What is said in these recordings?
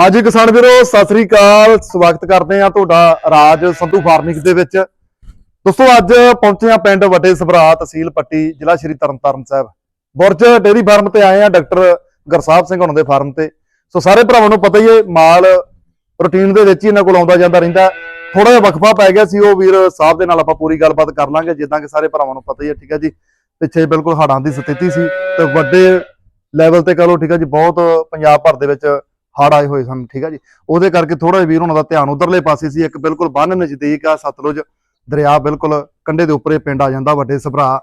ਹਾਂਜੀ ਕਿਸਾਨ ਵੀਰੋ, ਸਤਿ ਸ੍ਰੀ ਅਕਾਲ। ਸਵਾਗਤ ਕਰਦੇ ਆ ਤੁਹਾਡਾ ਰਾਜ ਸੰਧੂ ਫਾਰਮਿੰਗ ਦੇ ਵਿੱਚ। ਦੋਸਤੋ, ਅੱਜ ਪਹੁੰਚੇ ਆ ਪਿੰਡ ਵੱਡੇ ਸਭਰਾ ਤਹਿਸੀਲ ਪੱਟੀ, ਜ਼ਿਲ੍ਹਾ ਸ਼੍ਰੀ ਤਰਨਤਾਰਨ ਸਾਹਿਬ। ਬੁਰਜ ਡੇਰੀ ਫਾਰਮ ਤੇ ਆਏ ਆ ਡਾਕਟਰ ਗੁਰਸਾਹਿਬ ਸਿੰਘ ਹੁਣਾਂ ਦੇ ਫਾਰਮ ਤੇ। ਸੋ ਸਾਰੇ ਭਰਾਵਾਂ ਨੂੰ ਪਤਾ ਹੀ ਹੈ, ਮਾਲ ਰੂਟੀਨ ਦੇ ਵਿੱਚ ਹੀ ਇਹਨਾਂ ਕੋਲ ਆਉਂਦਾ ਜਾਂਦਾ ਰਹਿੰਦਾ। ਥੋੜਾ ਜਿਹਾ ਵਕਫਾ ਪੈ ਗਿਆ ਸੀ, ਉਹ ਵੀਰ ਸਾਹਿਬ ਦੇ ਨਾਲ ਆਪਾਂ ਪੂਰੀ ਗੱਲਬਾਤ ਕਰ ਲਾਂਗੇ, ਜਿੱਦਾਂ ਕਿ ਸਾਰੇ ਭਰਾਵਾਂ ਨੂੰ ਪਤਾ ਹੀ ਹੈ, ਠੀਕ ਹੈ ਜੀ। ਪਿੱਛੇ ਬਿਲਕੁਲ ਹੜਾਂ ਦੀ ਸਥਿਤੀ ਸੀ ਤੇ ਵੱਡੇ ਲੈਵਲ ਤੇ ਕਹ ਲਓ, ਠੀਕ ਹੈ ਜੀ, ਬਹੁਤ ਪੰਜਾਬ ਭਰ ਦੇ ਵਿੱਚ ਹੜ ਆਏ ਹੋਏ ਸਨ ਠੀਕ ਹੈ ਜੀ। ਉਹਦੇ ਕਰਕੇ ਥੋੜਾ ਜਿਹਾ ਵੀਰ ਉਹਨਾਂ ਦਾ ਧਿਆਨ ਉਧਰਲੇ ਪਾਸੇ ਸੀ ਇੱਕ ਬਿਲਕੁਲ ਬੰਨ ਨਜ਼ਦੀਕ ਆ ਸਤਲੁਜ ਦਰਿਆ ਬਿਲਕੁਲ ਕੰਢੇ ਦੇ ਉੱਪਰ ਪਿੰਡ ਆ ਜਾਂਦਾ ਵੱਡੇ ਸਭਰਾ।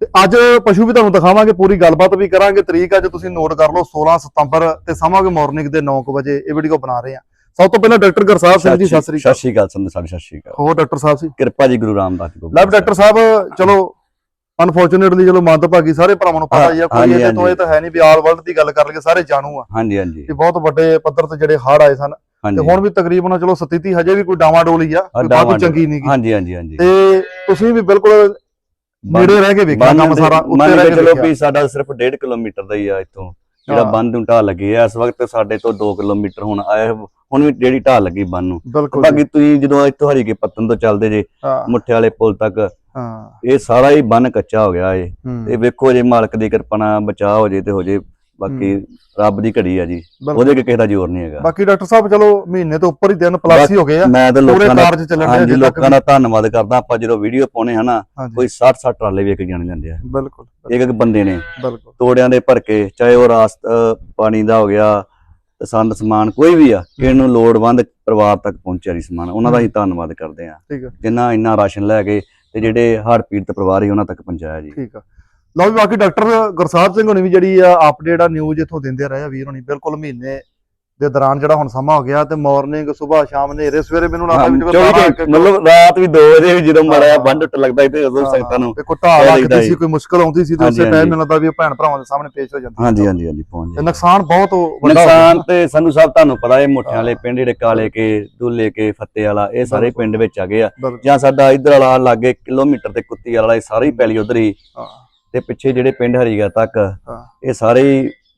ਤੇ ਅੱਜ ਪਸ਼ੂ ਵੀ ਤੁਹਾਨੂੰ ਦਿਖਾਵਾਂਗੇ ਪੂਰੀ ਗੱਲਬਾਤ ਵੀ ਕਰਾਂਗੇ। ਤਰੀਕ ਅੱਜ ਤੁਸੀਂ ਨੋਟ ਕਰ ਲਓ 16 ਸਤੰਬਰ ਤੇ ਸਮਾਂਗੇ ਮਾਰਨਿੰਗ ਦੇ 9 ਵਜੇ ਇਹ ਵੀਡੀਓ ਬਣਾ ਰਹੇ ਆ। ਸਭ ਤੋਂ ਪਹਿਲਾਂ ਡਾਕਟਰ ਗੁਰਸਾਹਿਬ ਸਿੰਘ ਜੀ ਸਤਿ ਸ੍ਰੀ ਸਤਿ ਅਕਾਲ। ਸ਼੍ਰੀ ਅਕਾਲ ਸੰਤ ਸਾਹਿਬ ਸਤਿ ਸ਼੍ਰੀ ਅਕਾਲ। ਹੋਰ ਡਾਕਟਰ ਸਾਹਿਬ ਸੀ ਕਿਰਪਾ ਜੀ ਗੁਰੂ ਰਾਮਦਾਸ ਜੀ ਲੈ ਵੀ ਡਾਕਟਰ ਸਾਹਿਬ ਚਲੋ ਅਨਫੋਰਚੂਨੇਟਲੀ ਚਲੋ ਮੰਦਭਾਗੀ ਸਾਰੇ ਭਰਾਵਾਂ ਨੂੰ ਪਤਾ ਹੀ ਆ ਕੋਈ ਇਹਦੇ ਤੋਂ ਇਹ। ਤਾਂ ਹੈ ਨਹੀਂ ਵੀ ਆਲ ਵਰਲਡ ਦੀ ਗੱਲ ਕਰ ਲਈਏ ਸਾਰੇ ਜਾਣੂ ਆ ਹਾਂਜੀ ਹਾਂਜੀ। ਕਿ ਬਹੁਤ ਵੱਡੇ ਪੱਧਰ ਤੇ ਜਿਹੜੇ ਹੜ ਆਏ ਸਨ ਤੇ ਹੁਣ ਵੀ ਤਕਰੀਬਨ ਚਲੋ ਸਥਿਤੀ ਹਜੇ ਵੀ ਕੋਈ ਡਾਵਾਡੋਲ ਹੀ ਆ ਡਾਵਾਡੋਲ। ਚੰਗੀ ਨਹੀਂ ਹਾਂਜੀ ਹਾਂਜੀ ਹਾਂਜੀ। ਤੇ ਤੁਸੀਂ ਵੀ ਬਿਲਕੁਲ ਨੇੜੇ ਰਹਿ ਕੇ ਵੇਖਿਆ ਕੰਮ ਸਾਰਾ ਉੱਤੇ ਰਹਿ ਕੇ ਚਲੋ ਵੀ ਸਾਡਾ ਸਿਰਫ 1.5 ਕਿਲੋਮੀਟਰ ਦਾ ਹੀ ਆ ਇੱਥੋਂ ਜਿਹੜਾ ਬੰਦ ਨੂੰ ਢਾਹ ਲੱਗੀ ਆ। ਇਸ ਵਕਤ ਸਾਡੇ ਤੋਂ 2 ਕਿਲੋਮੀਟਰ ਹੁਣ ਆਇਆ ਹੁਣ ਵੀ ਜਿਹੜੀ ਢਾਹ ਲੱਗੀ ਬੰਨ ਨੂੰ। ਬਾਕੀ ਤੁਸੀਂ ਜਦੋਂ ਇੱਥੋਂ ਹਰੀਕੇ ਪੱਤਨ ਤੋਂ ਚੱਲਦੇ ਜੇ ਮੁੱਠੇ ਵਾਲੇ ਪੁਲ ਤੱਕ ਹਾਂ। ਇਹ ਸਾਰਾ ਹੀ ਬੰਨ ਕੱਚਾ ਹੋ ਗਿਆ ਏ ਤੇ ਵੇਖੋ ਜੇ ਮਾਲਕ ਦੀ ਕਿਰਪਾ ਨਾਲ ਬਚਾਅ ਹੋ ਜੇ ਤੇ ਹੋ ਜੇ ਬਾਕੀ ਰੱਬ ਦੀ ਘੜੀ ਆ ਜੀ। ਉਹਦੇ ਕੇ ਕਿਸੇ ਦਾ ਜ਼ੋਰ ਨਹੀਂ ਹੈਗਾ। ਬਾਕੀ ਡਾਕਟਰ ਸਾਹਿਬ ਚਲੋ ਮਹੀਨੇ ਤੋਂ ਉੱਪਰ ਹੀ ਦਿਨ ਪਲੱਸ ਹੀ ਹੋ ਗਏ ਆ। ਮੈਂ ਤਾਂ ਲੋਕਾਂ ਦਾ ਕਾਰਜ ਚੱਲਣ ਦੇ ਹਾਂਜੀ ਲੋਕਾਂ ਦਾ ਧੰਨਵਾਦ ਕਰਦਾ। ਆਪਾਂ ਜਦੋਂ ਵੀਡੀਓ ਪਾਉਨੇ ਹਨਾ ਕੋਈ 60 60 ਟਰਾਲੇ ਵੇਖ ਜਾਣ ਜਾਂਦੇ ਆ। ਬਿਲਕੁਲ। ਇੱਕ ਇੱਕ ਬੰਦੇ ਨੇ। ਬਿਲਕੁਲ। ਤੋੜਿਆਂ ਦੇ ਭਰ ਕੇ ਚਾਹੇ ਉਹ ਰਾਸਤ ਪਾਣੀ ਦਾ ਹੋ ਗਿਆ ਸੰਦ ਸਮਾਨ ਕੋਈ ਵੀ ਆ ਕਿ ਇਹਨੂੰ ਲੋੜਵੰਦ ਪਰਿਵਾਰ ਤੱਕ ਪਹੁੰਚਿਆ ਨਹੀਂ ਸਮਾਨ। ਉਹਨਾਂ ਦਾ ਹੀ। ਧੰਨਵਾਦ ਕਰਦੇ ਆ। ਜਿਨ੍ਹਾਂ ਇੰਨਾ ਰਾਸ਼ਨ ਲੈ ਕੇ ਤੇ ਜਿਹੜੇ ਹੜ੍ਹ ਪੀੜਤ ਪਰਿਵਾਰ ਹੀ ਉਹਨਾਂ ਤੱਕ ਪਹੁੰਚਾਇਆ ਜੀ। ਠੀਕ ਆ। ਲਓ ਵੀ ਬਾਕੀ ਡਾਕਟਰ ਗੁਰਸਾਹਿਬ ਸਿੰਘ ਹੋਣੀ ਵੀ ਜਿਹੜੀ ਆ, ਅਪਡੇਟ ਆ ਨਿਊਜ਼ ਇਥੋਂ ਦਿੰਦੇ ਰਹੇ ਆ ਵੀਰ ਹੋਣੀ, ਬਿਲਕੁਲ ਮਹੀਨੇ ਦੇ ਦੌਰਾਨ ਜਿਹੜਾ ਹੁਣ ਸਮਾਂ ਹੋ ਗਿਆ ਤੇ ਮਾਰਨਿੰਗ ਸਵੇਰ ਸ਼ਾਮ ਹਨੇਰੇ ਸਵੇਰੇ ਮੈਨੂੰ ਲੱਗਦਾ ਵੀ ਜਦੋਂ 24 ਤਾਰਾ ਘੰਟੇ, ਮਤਲਬ ਰਾਤ ਵੀ 2 ਵਜੇ ਵੀ ਜਦੋਂ ਹਾਂ। ਬੰਦ ਟੁੱਟ ਲੱਗਦਾ ਤੇ ਉਦੋਂ ਸੰਗਤਾਂ ਨੂੰ ਢਾਲ ਕਹਿ ਲੱਗਦੀ ਸੀ। ਕੋਈ ਮੁਸ਼ਕਲ ਆਉਂਦੀ ਸੀ ਤੇ ਉਸੇ ਟਾਈਮ। ਮੈਨੂੰ ਲੱਗਦਾ ਵੀ ਭੈਣ ਭਰਾਵਾਂ ਦੇ ਸਾਹਮਣੇ ਪੇਸ਼ ਹੋ ਜਾਂਦੀ ਹਾਂਜੀ ਹਾਂਜੀ ਹਾਂਜੀ ਪਹੁੰਚ ਤੇ ਨੁਕਸਾਨ ਬਹੁਤ ਵੱਡਾ ਨੁਕਸਾਨ ਤੇ ਸਾਨੂੰ ਸਭ ਤੁਹਾਨੂੰ ਪਤਾ ਇਹ ਮੁੱਠਿਆਂ ਵਾਲੇ ਪਿੰਡ ਜਿਹੜੇ ਕਾਲੇ ਕੇ ਦੁੱਲੇ ਕੇ ਫੱਤੇ ਵਾਲਾ ਇਹ ਸਾਰੇ। ਪਿੰਡ ਵਿੱਚ ਆ ਗਏ ਆ। ਜਾਂ ਸਾਡਾ ਇਧਰ ਵਾਲਾ ਲਾਗੇ ਕਿਲੋਮੀਟਰ ਤੇ ਕੁੱਤੀ ਵਾਲਾ ਇਹ ਸਾਰੀ ਪੈਲੀ ਉਧਰ ਹੀ ਤੇ ਪਿੱਛੇ ਜਿਹੜੇ ਪਿੰਡ ਹਰੀਗਾ ਤੱਕ। ਇਹ ਸਾਰੇ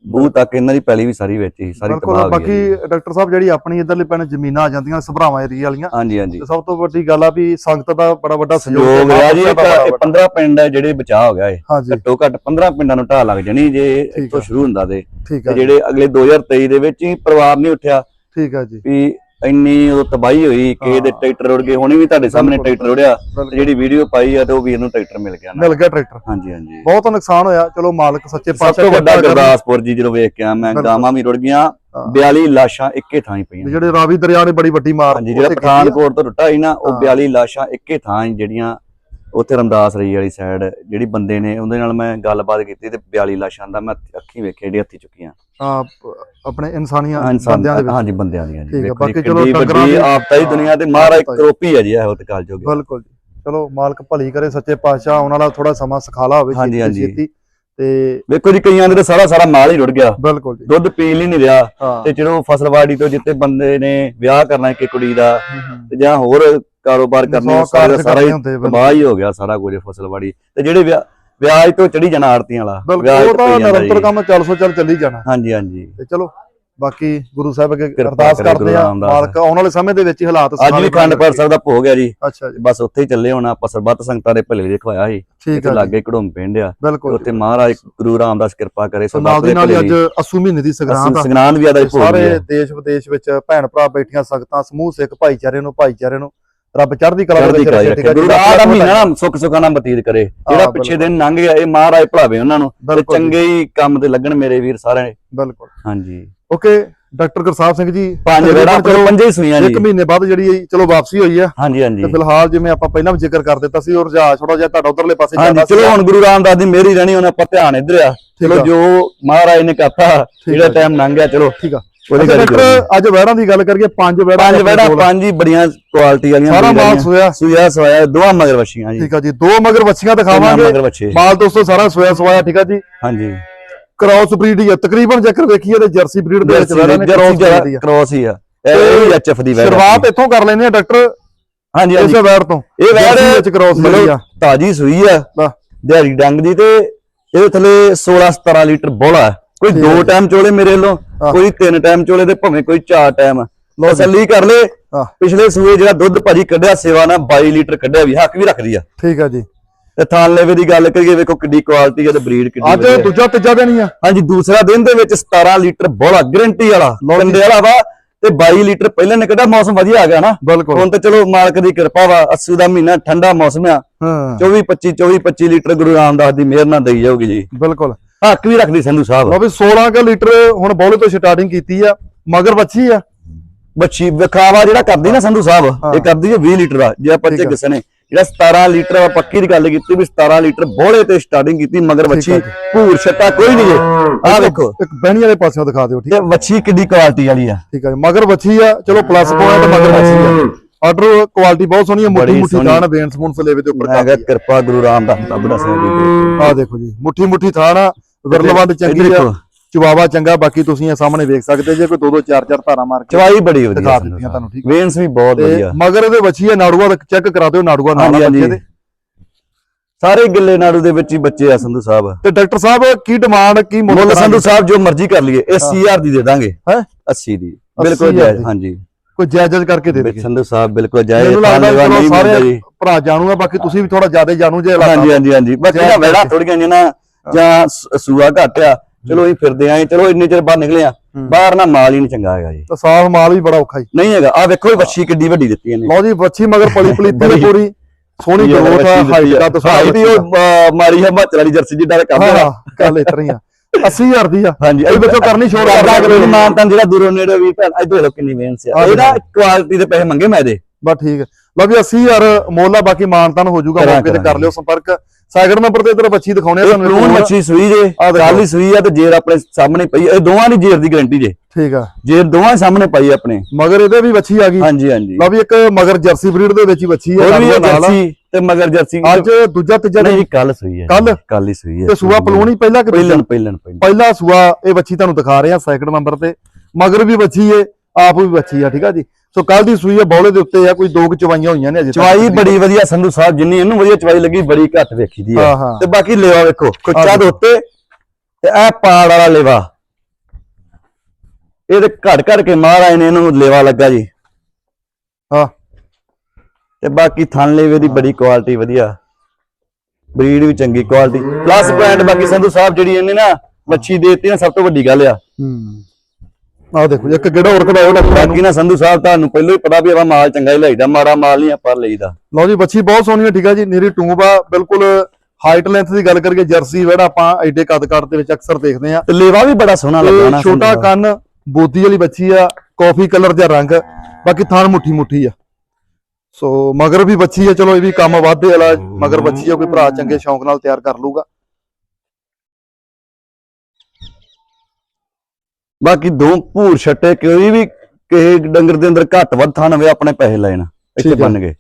ਬੂਹ ਤੱਕ ਇਹਨਾਂ ਦੀ ਪੈਲੀ ਵੀ ਸਾਰੀ ਵਿੱਚ ਹੀ ਸਾਰੀ ਤਬਾਹ ਹੋ ਗਈ ਬਾਕੀ। ਡਾਕਟਰ ਸਾਹਿਬ ਜਿਹੜੀ ਆਪਣੀ ਇਧਰਲੇ ਪਿੰਡ ਜ਼ਮੀਨਾਂ ਆ ਜਾਂਦੀਆਂ ਸਭਰਾਵਾਂ ਏਰੀਆ ਵਾਲੀਆਂ ਹਾਂਜੀ ਹਾਂਜੀ ਸਭ ਤੋਂ ਵੱਡੀ ਗੱਲ ਆ ਵੀ ਸੰਗਤ ਦਾ ਬੜਾ ਵੱਡਾ ਸਹਿਯੋਗ ਸਹਿਯੋਗ ਹੈ, ਆ ਜੀ ਬੜਾ ਇੱਕ ਵੱਡਾ। 15 ਪਿੰਡ ਹੈ ਜਿਹੜੇ ਬਚਾਅ ਹੋ ਗਿਆ ਹਾਂਜੀ ਘੱਟੋ ਘੱਟ 15 ਪਿੰਡਾਂ ਨੂੰ ਢਾਹ ਲੱਗ ਜਾਣੀ ਜੇ ਇੱਥੋਂ। ਸ਼ੁਰੂ ਹੁੰਦਾ ਤੇ ਜਿਹੜੇ ਅਗਲੇ 2023 ਦੇ ਵਿੱਚ ਹੀ ਪਰਿਵਾਰ ਨਹੀਂ ਉੱਠਿਆ ਠੀਕ ਆ ਜੀ ਵੀ ਇੰਨੀ ਉਹ ਤਬਾਹੀ ਹੋਈ ਕਿ ਇਹਦੇ। ਟਰੈਕਟਰ ਉੜ ਗਏ ਹੁਣੇ ਵੀ ਤੁਹਾਡੇ ਸਾਹਮਣੇ ਟਰੈਕਟਰ ਬਿਲਕੁਲ। ਜਿਹੜੀ ਵੀਡੀਓ ਪਾਈ ਆ ਤੇ ਉਹ ਵੀਰ ਨੂੰ ਟਰੈਕਟਰ ਮਿਲ ਗਿਆ ਮਿਲ ਗਿਆ ਟਰੈਕਟਰ ਹਾਂਜੀ ਹਾਂਜੀ ਬਹੁਤ ਨੁਕਸਾਨ ਹੋਇਆ ਚਲੋ ਮਾਲਕ ਸੱਚੇ ਸਭ ਪਾਤਸ਼ਾਹ ਤੋਂ ਵੱਡਾ। ਗੁਰਦਾਸਪੁਰ ਜੀ ਜਦੋਂ ਵੇਖ ਕੇ ਆ ਮੈਂ। ਗਾਵਾਂ ਵੀ ਰੁੜ ਗਈਆਂ ਹਾਂ। 42 ਲਾਸ਼ਾਂ ਇੱਕੇ ਥਾਂ ਹੀ ਪਈਆਂ ਜਿਹੜੇ ਰਾਵੀ ਦਰਿਆ ਨੇ ਬੜੀ ਵੱਡੀ ਮਾਰ ਹਾਂਜੀ ਜਿਹੜਾ। ਪਠਾਨਕੋਟ ਤੋਂ ਟੁੱਟਾ ਸੀ ਨਾ ਉਹ ਹਾਂ। 42 ਲਾਸ਼ਾਂ ਇੱਕੇ ਥਾਂ ਜਿਹੜੀਆਂ ਉੱਥੇ ਰਮਦਾਸ ਰਹੀ ਵਾਲੀ ਸਾਈਡ ਜਿਹੜੀ ਬੰਦੇ ਨੇ ਉਹਦੇ ਨਾਲ ਮੈਂ ਗੱਲਬਾਤ ਕੀਤੀ ਤੇ 42 ਲਾਸ਼ਾਂ ਦਾ ਮੈਂ ਅੱਖੀਂ ਵੇਖੇ ਜਿਹੜੀ ਹੱਥੀ ਚੁੱਕੀਆਂ। ਹਾਂ, ਪ- ਆਪਣੇ ਇਨਸਾਨੀਆਂ ਹਾਂ, ਇਨਸਾਨ ਬੰਦਿਆਂ ਦੇ ਵਿੱਚ। ਹਾਂਜੀ ਬੰਦਿਆਂ ਦੀਆਂ ਜੀ ਆ, ਬਾਕੀ ਚਲੋ ਵੱਡੀ ਦੀ- ਆਪਤਾ ਹੀ ਦੁਨੀਆ ਤੇ ਮਹਾਰਾਜ ਹੀ। ਕਰੋਪੀ ਹੈ ਜੀ ਇਹੋ ਤੇ ਕਾਲ ਜੋਗੇ। ਬਿਲਕੁਲ ਜੀ। ਚਲੋ ਮਾਲਕ ਭਲੀ ਕਰੇ ਸੱਚੇ ਪਾਤਸ਼ਾਹ ਆਉਣ ਵਾਲਾ ਥੋੜਾ ਸਮਾਂ ਸਖਾਲਾ ਹੋਵੇ ਹਾਂਜੀ, ਛੇਤੀ ਤੇ ਵੇਖੋ ਜੀ ਕਈਆਂ ਦੇ ਤਾਂ ਸਾਰਾ ਸਾਰਾ ਮਾਲ ਹੀ ਰੁੜ ਗਿਆ। ਬਿਲਕੁਲ ਜੀ। ਦੁੱਧ ਪੀਣ ਲਈ ਨਹੀਂ ਰਿਹਾ। ਹਾਂ। ਤੇ ਚਲੋ ਫਸਲਵਾੜੀ ਤੋਂ ਜਿੱਤੇ ਬੰਦੇ ਨੇ ਵਿਆਹ ਕਰਨਾ ਇੱਕ ਕੁੜੀ ਦਾ ਹੂੰ, ਹੂੰ। ਤੇ ਜਾਂ ਹੋਰ ਕਾਰੋਬਾਰ ਕਰਨੇ ਸਾਰਾ ਸਾਰਾ ਹੀ। ਤਬਾਹ ਹੀ ਹੋ ਗਿਆ ਸਾਰਾ ਕੁਝ ਫਸਲਵਾੜੀ ਤੇ ਜਿਹੜੇ ਵਿਆਜ ਤੋਂ ਚੜੀ ਜਾਣਾ ਆੜਤੀਆਂ ਵਾਲਾ ਵਿਆਜ ਉਹ ਤੇ ਨਿਰੰਤਰ। ਕੰਮ ਚੱਲ ਸੋ ਚੱਲ ਚੱਲੀ ਜਾਣਾ। ਹਾਂਜੀ ਹਾਂਜੀ। ਤੇ ਚਲੋ ਬਾਕੀ ਗੁਰੂ ਸਾਹਿਬ ਅੱਗੇ ਅਰਦਾਸ ਕਰੇ ਕਰਦੇ ਆ। ਮਾਲਕ ਆਉਣ ਵਾਲੇ ਸਮੇਂ ਦੇ ਵਿੱਚ ਹੀ ਹਾਲਾਤ ਅੱਜ ਵੀ ਖੰਡ। ਪਰ ਸਾਹਿਬ ਦਾ ਭੋਗ ਹੈ ਜੀ। ਅੱਛਾ ਜੀ। ਬਸ ਉੱਥੇ ਹੀ ਚੱਲੇ ਹੁਣ ਆਪਾਂ ਸਰਬੱਤ ਸੰਗਤਾਂ ਦੇ ਭਲੇ ਲਈ ਖਵਾਇਆ ਸੀ। ਠੀਕ ਹੈ ਲਾਗੇ ਘੜੋਂ ਪਿੰਡ ਆ। ਉੱਥੇ। ਮਹਾਰਾਜ ਗੁਰੂ ਰਾਮਦਾਸ ਕਿਰਪਾ ਕਰੇ ਸੋ ਨਾਲ ਦੀ ਨਾਲ ਅੱਜ ਅਸੂ ਮਹੀਨੇ ਦੀ ਸੰਗਰਾਂਦ ਆ। ਸੰਗਰਾਂਦ ਵੀ ਆਦਾ ਤੇ ਸਾਰੇ ਦੇਸ਼ ਵਿਦੇਸ਼ ਵਿੱਚ ਭੈਣ ਭਰਾ ਬੈਠੀਆਂ ਸੰਗਤਾਂ ਸਮੂਹ ਸਿੱਖ ਭਾਈਚਾਰੇ ਨੂੰ ਭਾਈਚਾਰੇ ਨੂੰ। ਰੱਬ ਚੜ੍ਹਦੀ ਕਲਾ ਦੇ ਵਿੱਚ ਕਲਾ ਰੱਖੇ, ਠੀਕ ਜੀ। ਗੁਰੂ ਦਾ ਮਹੀਨਾ ਨਾ ਸੁੱਖ ਸੁਖਾਂ ਨਾਲ ਬਤੀਤ ਕਰੇ। ਜਿਹੜਾ ਹਾਂ, ਪਿੱਛੇ। ਦਿਨ ਲੰਘ ਗਿਆ ਇਹ ਮਹਾਰਾਜ ਭਲਾਵੇ ਉਹਨਾਂ ਨੂੰ ਤੇ ਚੰਗੇ ਹੀ ਕੰਮ ਤੇ ਲੱਗਣ ਮੇਰੇ ਵੀਰ ਸਾਰੇ। ਬਿਲਕੁਲ। ਹਾਂਜੀ। ਓਕੇ ਡਾਕਟਰ ਗੁਰਸਾਹਿਬ ਸਿੰਘ ਜੀ ਪੰਜ ਵੇੜਾ ਚਲੋ ਪੰਜੇ ਹੀ ਸੁਈਆਂ ਜੀ। ਇੱਕ ਮਹੀਨੇ ਬਾਅਦ ਜਿਹੜੀ ਇਹ ਚਲੋ ਵਾਪਸੀ ਹੋਈ ਆ। ਹਾਂਜੀ ਹਾਂਜੀ। ਤੇ ਫਿਲਹਾਲ ਜਿਵੇਂ ਆਪਾਂ ਪਹਿਲਾਂ ਵੀ ਜ਼ਿਕਰ ਕਰ ਦਿੱਤਾ ਸੀ ਉਹ ਰੁਝਾਨ ਥੋੜਾ ਜਿਹਾ ਤੁਹਾਡਾ ਉਧਰਲੇ ਪਾਸੇ ਹਾਂਜੀ ਜ਼ਿਆਦਾ ਚਲੋ ਹੁਣ ਗੁਰੂ ਰਾਮਦਾਸ ਦੀ ਮੇਰੀ ਰਹਿਣੀ ਹੁਣ ਆਪਾਂ ਧਿਆਨ ਇੱਧਰ ਆ। ਚਲੋ। ਜੋ ਮਹਾਰਾਜ ਨੇ ਕਰਤਾ ਆ ਜਿਹੜਾ। ਟਾਈਮ ਲੰਘ ਗਿਆ ਚਲੋ। ਠੀਕ ਆ। ਉਹਦੀ ਗੱਲ ਅੱਜ ਵੈੜਾਂ ਦੀ ਗੱਲ ਕਰੀਏ ਪੰਜ ਵੈੜਾਂ ਪੰਜ ਵੇੜਾ। ਪੰਜ ਹੀ ਬੜੀਆਂ ਕੁਆਲਿਟੀ ਵਾਲੀਆਂ ਸਾਰਾ ਮਾਲ। ਸੋਇਆ। ਸੂਇਆ ਸਵਾਇਆ ਦੋਵਾਂ ਮਗਰ ਵਛੀਆਂ ਜੀ। ਠੀਕ ਆ ਜੀ ਦੋ ਮਗਰ ਦੋਵਾਂ ਦਿਖਾਵਾਂਗੇ। ਮਾਲ ਦੋਸਤੋ ਸਾਰਾ ਸੋਇਆ ਸਵਾਇਆ ਠੀਕ ਆ ਜੀ। ਹਾਂਜੀ। ਕ੍ਰਾਸ ਬਰੀਡ ਹੀ ਆ। ਤਕਰੀਬਨ ਜੇਕਰ ਵੇਖੀਏ ਤੇ ਜਰਸੀ ਬਰੀਡ ਦੇ ਵਿੱਚ ਵੈੜਾਂ ਨੇ ਕ੍ਰਾਸ ਕ੍ਰੋਸ ਹੀ ਆ। ਇਹ ਐਚਐਫ ਦੀ ਵੈੜ ਸ਼ੁਰੂਆਤ ਇੱਥੋਂ ਕਰ ਲੈਂਦੇ ਆ ਡਾਕਟਰ। ਹਾਂਜੀ ਹਾਂਜੀ। ਇਸੇ ਵੈੜ ਤੋਂ। ਇਹ ਵੈੜ ਵਿੱਚ ਕ੍ਰਾਸ ਬਰੀਡ ਆ। ਤਾਜੀ ਸੂਈ ਆ। ਦਿਹਾੜੀ ਡੰਗ ਦੀ ਤੇ ਇਹਦੇ ਥੱਲੇ 16 17 ਲੀਟਰ ਬੋਲਾ ਕੋਈ ਦੋ। ਟਾਈਮ ਚੋਲੇ ਮੇਰੇ ਵੱਲੋਂ। ਕੋਈ ਤਿੰਨ ਟਾਈਮ ਚੋਲੇ ਤੇ ਭਾਵੇਂ ਕੋਈ ਚਾਰ ਟਾਈਮ ਤਸੱਲੀ ਕਰ ਲੇ। ਪਿਛਲੇ ਸੂਏ ਜਿਹੜਾ ਦੁੱਧ ਭਾਜੀ ਕੱਢਿਆ ਸੇਵਾ ਨਾਲ 22 ਲੀਟਰ ਕੱਢਿਆ ਵੀ ਹੱਕ ਵੀ ਰੱਖਦੀ ਆ। ਠੀਕ ਆ ਜੀ। ਤੇ ਥਾਨ ਲੈਵੇ ਦੀ ਗੱਲ ਕਰੀਏ ਵੇਖੋ ਕਿੱਡੀ ਕੁਆਲਿਟੀ ਹੈ ਤੇ ਬਰੀਡ ਕਿੱਡੀ ਅੱਜ। ਦੂਜਾ ਤੀਜਾ ਦਿਨ ਹੀ ਆ। ਹਾਂਜੀ ਦੂਸਰਾ ਦਿਨ ਦੇ ਵਿੱਚ 17 ਲੀਟਰ ਬੋਲਾ ਗਰੰਟੀ ਵਾਲਾ। ਕੰਡੇ ਵਾਲਾ ਵਾ ਤੇ 22 ਲੀਟਰ ਪਹਿਲਾਂ ਨੇ ਕੱਢਿਆ ਮੌਸਮ ਵਧੀਆ ਆ ਗਿਆ ਨਾ। ਬਿਲਕੁਲ। ਹੁਣ ਤਾਂ ਚਲੋ ਮਾਲਕ ਦੀ ਕਿਰਪਾ ਵਾ 80 ਦਾ ਮਹੀਨਾ ਠੰਡਾ ਮੌਸਮ ਆ। ਹਾਂ। 24 25 24 25 ਲੀਟਰ ਗੁਰੂ ਰਾਮਦਾਸ ਦੀ ਮਿਹਰ ਨਾਲ ਦੇਈ ਜਾਊਗੀ ਜੀ। ਬਿਲਕੁਲ। ਹੱਕ ਵੀ ਰੱਖਦੀ ਸੰਧੂ ਸਾਹਿਬ। ਲਓ ਵੀ 16 ਕੁ ਲੀਟਰ ਹੁਣ ਬੌਲੇ ਤੋਂ ਸਟਾਰਟਿੰਗ ਕੀਤੀ ਆ ਮਗਰ ਬੱਚੀ ਆ। ਬੱਚੀ ਵਿਖਾਵਾ ਜਿਹੜਾ ਕਰਦੀ ਨਾ ਸੰਧੂ ਸਾਹਿਬ ਹਾਂ। ਇਹ ਕਰਦੀ ਹੈ 20 ਲੀਟਰ ਦਾ ਜੇ ਆਪਾਂ ਚ ਆ। ਕਿਸੇ ਨੇ ਜਿਹੜਾ 17 ਲੀਟਰ ਆ ਪੱਕੀ ਦੀ ਗੱਲ ਕੀਤੀ ਵੀ 17 ਲੀਟਰ ਬੋਲੇ ਤੇ ਸਟਾਰਟਿੰਗ ਕੀਤੀ ਮਗਰ ਬੱਚੀ ਆ ਭੂਰ ਛੱਟਾ ਕੋਈ ਨਹੀਂ ਜੇ। ਆਹ ਵੇਖੋ। ਇੱਕ ਬਹਿਣੀ ਵਾਲੇ ਪਾਸਿਓਂ ਦਿਖਾ ਦਿਓ ਠੀਕ ਤੇ ਬੱਚੀ ਕਿੱਡੀ ਕੁਆਲਿਟੀ ਵਾਲੀ ਆ। ਠੀਕ ਆ ਜੀ ਮਗਰ ਬੱਚੀ ਆ ਚਲੋ ਪਲੱਸ ਪੁਆਇੰਟ ਮਗਰ ਬੱਚੀ ਆ। ਆਰਡਰ ਕੁਆਲਿਟੀ ਬਹੁਤ ਸੋਹਣੀ ਆ ਬੜੀ ਮੁੱਠੀ ਸੋਹਣੀ। ਥਾਣ ਬੇਨ ਸਮੂਨ ਸਲੇਵੇ ਦੇ ਉੱਪਰ ਕਾਫੀ ਕਿਰਪਾ ਗੁਰੂ ਰਾਮਦਾਸ ਦਾ ਬੜਾ ਸਾਹਿਬ ਆ ਦੇਖੋ ਜੀ ਮੁੱਠੀ ਮੁੱਠੀ ਥਾਣ ਆ। ਵਿਰਲਵੰਦ ਚੰਗੀ ਆ। ਚਵਾਵਾ ਚੰਗਾ ਬਾਕੀ ਤੁਸੀਂ ਇਹ ਸਾਹਮਣੇ ਵੇਖ ਸਕਦੇ ਜੇ ਕੋਈ ਦੋ ਦੋ ਚਾਰ ਚਾਰ ਧਾਰਾਂ ਮਾਰ ਕੇ ਚਵਾਈ ਬੜੀ ਵਧੀਆ ਦਿਖਾ ਦਿੱਤੀਆਂ ਤੁਹਾਨੂੰ, ਠੀਕ। ਵੇਨਸ ਵੀ ਬਹੁਤ ਵਧੀਆ। ਮਗਰ ਇਹਦੇ ਬੱਚੀ ਆ ਨਾੜੂਆ ਦਾ ਚੈੱਕ ਕਰਾ ਦਿਓ ਨਾੜੂਆ ਨਾਲ ਬੱਚੇ ਦੇ। ਸਾਰੇ ਗਿੱਲੇ ਨਾੜੂ ਦੇ ਵਿੱਚ ਹੀ ਬੱਚੇ ਆ ਸੰਧੂ ਸਾਹਿਬ। ਤੇ ਡਾਕਟਰ ਸਾਹਿਬ ਕੀ ਡਿਮਾਂਡ ਕੀ ਮੁੱਲ? ਸੰਧੂ ਸਾਹਿਬ ਜੋ ਮਰਜ਼ੀ ਕਰ ਲਈਏ 80000 ਦੀ ਦੇ ਦਾਂਗੇ। ਹੈਂ? 80 ਦੀ। ਬਿਲਕੁਲ 80,000 ਜਾਇਜ਼ ਦੀ। ਹਾਂਜੀ। ਕੋਈ ਜਾਇਜ਼ ਕਰਕੇ ਦੇ ਦੇਗੇ ਸੰਧੂ ਸਾਹਿਬ ਬਿਲਕੁਲ ਜਾਇਜ਼। ਧੰਨਵਾਦ ਸਾਰੇ ਭਰਾ ਜਾਣੂਗਾ ਬਾਕੀ ਤੁਸੀਂ ਵੀ ਥੋੜਾ ਜ਼ਿਆਦਾ ਜਾਣੂ ਜੇ ਹਾਂਜੀ ਹਾਂਜੀ ਹਾਂਜੀ। ਬਾਕੀ ਨਾ ਵੜਾ। ਥੋੜੀਆਂ ਜਿਹੀਆਂ ਨਾ ਜਾਂ ਸੂਆ ਘੱਟ ਆ ਚਲੋ ਅਸੀਂ ਫਿਰਦੇ ਆਏ ਚਲੋ ਇੰਨੇ ਚਿਰ ਬਾਹਰ ਨਿਕਲੇ ਆ ਬਾਹਰ ਨਾ ਮਾਲ ਹੀ ਨਹੀਂ ਚੰਗਾ ਹੈਗਾ ਜੀ। ਤਾਂ ਸਾਫ਼ ਮਾਲ ਵੀ ਬੜਾ ਔਖਾ ਹੀ ਨਹੀਂ ਹੈਗਾ ਆ ਵੇਖੋ ਇਹ ਵੱਛੀ ਕਿੱਡੀ ਵੱਡੀ ਦਿੱਤੀ ਇਹਨੇ। ਲਓ ਜੀ ਬੱਚੀ ਮਗਰ ਪਲੀ ਪਲੀਤੀ ਬੜੀ- ਪੂਰੀ। ਸੋਹਣੀ ਗਰੋਥ ਆ ਵੱਛੀ ਹਾਈਟ ਦਾ ਆ। ਤਾਂ ਹਾਈਟ ਹੀ ਉਹ ਮਾਰੀ ਹੈ ਹਿਮਾਚਲ ਵਾਲੀ ਜਰਸੀ ਜਿੱਦਾਂ ਦਾ ਕੰਮ ਹਾਂ ਹੈ ਗੱਲ ਇਤਰੀ ਆ। 80000 ਦੀ ਆ। ਹਾਂਜੀ ਇਹ ਵਿੱਚੋਂ ਕਰਨੀ ਛੋੜ ਕਰਦਾ ਕਰੋ ਮਾਨ ਤਾਂ ਜਿਹੜਾ ਦੂਰੋਂ ਨੇੜੇ ਵੀ ਭੈਣ ਇਧਰ ਲੋ ਕਿੰਨੀ ਵੇਨਸ ਆ ਇਹਦਾ। ਕੁਆਲਿਟੀ ਦੇ ਪੈਸੇ ਮੰਗੇ ਮੈਂ ਇਹਦੇ। ਬਸ ਠੀਕ ਹੈ ਲਓ ਵੀ 80000 ਮੁੱਲ ਬਾਕੀ ਮਾਨਤਾਨ ਹੋ ਜਾਊਗਾ ਮੌਕੇ ਤੇ ਕਰ। ਲਿਓ ਸੰਪਰਕ। ਸਾਈਡ ਨੰਬਰ ਤੇ ਇਧਰ ਬੱਚੀ ਦਿਖਾਉਣੇ ਆ ਤੁਹਾਨੂੰ ਪਲੂਨ ਮੱਛੀ ਸੂਈ ਜੇ। ਕੱਲ ਹੀ ਸੂਈ ਆ ਤੇ ਜੇਰ ਆਪਣੇ ਸਾਹਮਣੇ ਪਈ ਇਹ ਦੋਵਾਂ ਦੀ ਜੇਰ ਦੀ ਗਾਰੰਟੀ ਜੇ। ਠੀਕ ਆ। ਜੇਰ ਦੋਵਾਂ ਸਾਹਮਣੇ ਪਈ ਆਪਣੇ। ਮਗਰ ਇਹਦੇ ਵੀ ਬੱਚੀ ਆ ਗਈ। ਹਾਂਜੀ ਹਾਂਜੀ। ਲਓ ਵੀ ਇੱਕ ਮਗਰ ਜਰਸੀ ਬਰੀਡ ਦੇ ਵਿੱਚ ਹੀ ਬੱਚੀ ਆ ਨਾਲ। ਜਰਸੀ ਤੇ ਮਗਰ ਜਰਸੀ। ਅੱਜ ਦੂਜਾ ਤੀਜਾ ਨਹੀਂ ਕੱਲ ਸੂਈ ਹੈ ਕੱਲ੍ਹ? ਕੱਲ ਹੀ ਸੂਈ ਹੈ ਤੇ ਸੂਆ ਪਲੂਣ ਹੀ ਪਹਿਲਾਂ ਕਿ? ਪਹਿਲਨ ਪਹਿਲਨ ਪਹਿਲਾ ਸੂਆ ਇਹ ਬੱਚੀ ਤੁਹਾਨੂੰ ਦਿਖਾ ਰਹੇ ਆ ਸੈਕਿੰਡ ਨੰਬਰ ਤੇ। ਮਗਰ ਵੀ ਬੱਚੀ ਏ ਆਪ ਵੀ ਬੱਚੀ ਆ ਠੀਕ ਆ ਜੀ? ਸੋ ਕੱਲ ਦੀ ਸੂਈ ਆ ਬੌਲੇ ਦੇ ਉੱਤੇ ਆ ਕੋਈ ਦੋ ਚਵਾਈਆਂ ਹੋਈਆਂ ਨੇ ਅਜੇ। ਚਵਾਈ ਬੜੀ ਵਧੀਆ ਸੰਧੂ ਸਾਹਿਬ ਜਿੰਨੀ ਇਹਨੂੰ ਵਧੀਆ ਚਵਾਈ ਲੱਗੀ ਬੜੀ ਘੱਟ ਵੇਖੀ ਦੀ ਹਾਂ। ਤੇ ਬਾਕੀ ਲੇਵਾ ਵੇਖੋ ਕੁੱਚਾ ਦੇ ਉੱਤੇ ਤੇ ਇਹ ਪਾੜ ਵਾਲਾ ਲੇਵਾ। ਇਹਦੇ ਘੜ ਘੜ ਕੇ ਮਹਾਰਾਜ ਨੇ ਇਹਨੂੰ ਲੇਵਾ ਲੱਗਾ ਜੀ। ਹਾਂ। ਤੇ ਬਾਕੀ ਥਣ ਲੇਵੇ ਦੀ ਬੜੀ ਕੁਆਲਿਟੀ ਵਧੀਆ। ਬਰੀਡ ਵੀ ਚੰਗੀ ਕੁਆਲਿਟੀ ਪਲੱਸ ਪੁਆਇੰਟ ਬਾਕੀ ਸੰਧੂ ਸਾਹਿਬ ਜਿਹੜੀ ਇਹਨੇ ਨਾ ਮੱਛੀ ਦੇਤੀ ਨਾ ਸਭ ਤੋਂ ਵੱਡੀ ਗੱਲ ਆ। ਹੂੰ। ਆ ਦੇਖੋ ਇੱਕ ਕਿਹੜਾ ਹੋਰ ਕਢਾਓ ਨਾ ਬਾਕੀ ਨਾ ਸੰਧੂ ਸਾਹਿਬ ਤੁਹਾਨੂੰ ਪਹਿਲਾਂ ਹੀ ਪਤਾ ਵੀ ਆਪਾਂ ਮਾਲ ਚੰਗਾ ਹੀ ਲਈਦਾ ਮਾੜਾ ਮਾਲ ਨਹੀਂ ਆਪਾਂ ਲਈਦਾ। ਲਓ ਜੀ ਬੱਚੀ ਬਹੁਤ ਸੋਹਣੀ ਹੈ ਠੀਕ ਆ ਜੀ ਨੀਰੀ ਟੂਬ ਆ ਬਿਲਕੁਲ ਹਾਈਟ ਲੈਂਥ ਦੀ ਗੱਲ ਕਰੀਏ ਜਰਸੀ ਜਿਹੜਾ ਆਪਾਂ ਐਡੇ ਕੱਦ ਕੱਦ ਦੇ ਵਿੱਚ ਅਕਸਰ ਦੇਖਦੇ ਆ ਤੇ ਲੇਵਾ ਵੀ ਬੜਾ ਸੋਹਣਾ ਲੱਗਾ ਤੇ ਨਾ ਛੋਟਾ। ਕੰਨ ਬੋਦੀ ਵਾਲੀ ਬੱਚੀ ਆ ਕਾਫੀ ਕਲਰ ਦਾ ਰੰਗ ਬਾਕੀ ਥਾਣ ਮੁੱਠੀ ਮੁੱਠੀ ਆ। ਸੋ ਮਗਰ ਵੀ ਬੱਚੀ ਆ ਚਲੋ ਇਹ ਵੀ ਕੰਮ ਵਾਧੇ ਵਾਲਾ ਮਗਰ ਬੱਚੀ ਆ ਕੋਈ ਭਰਾ ਚੰਗੇ ਸ਼ੌਂਕ ਨਾਲ ਤਿਆਰ ਕਰ ਲੂਗਾ ਬਾਕੀ ਦੋ ਭੂਰ ਛੱਟੇ ਕੋਈ ਵੀ ਕਿਸੇ ਡੰਗਰ ਦੇ ਅੰਦਰ ਘੱਟ ਵੱਧ ਥਾਨ ਹੋਵੇ ਆਪਣੇ ਪੈਸੇ ਲੈਣ ਇੱਥੇ ਠੀਕ ਆ। ਬਣ ਗਏ।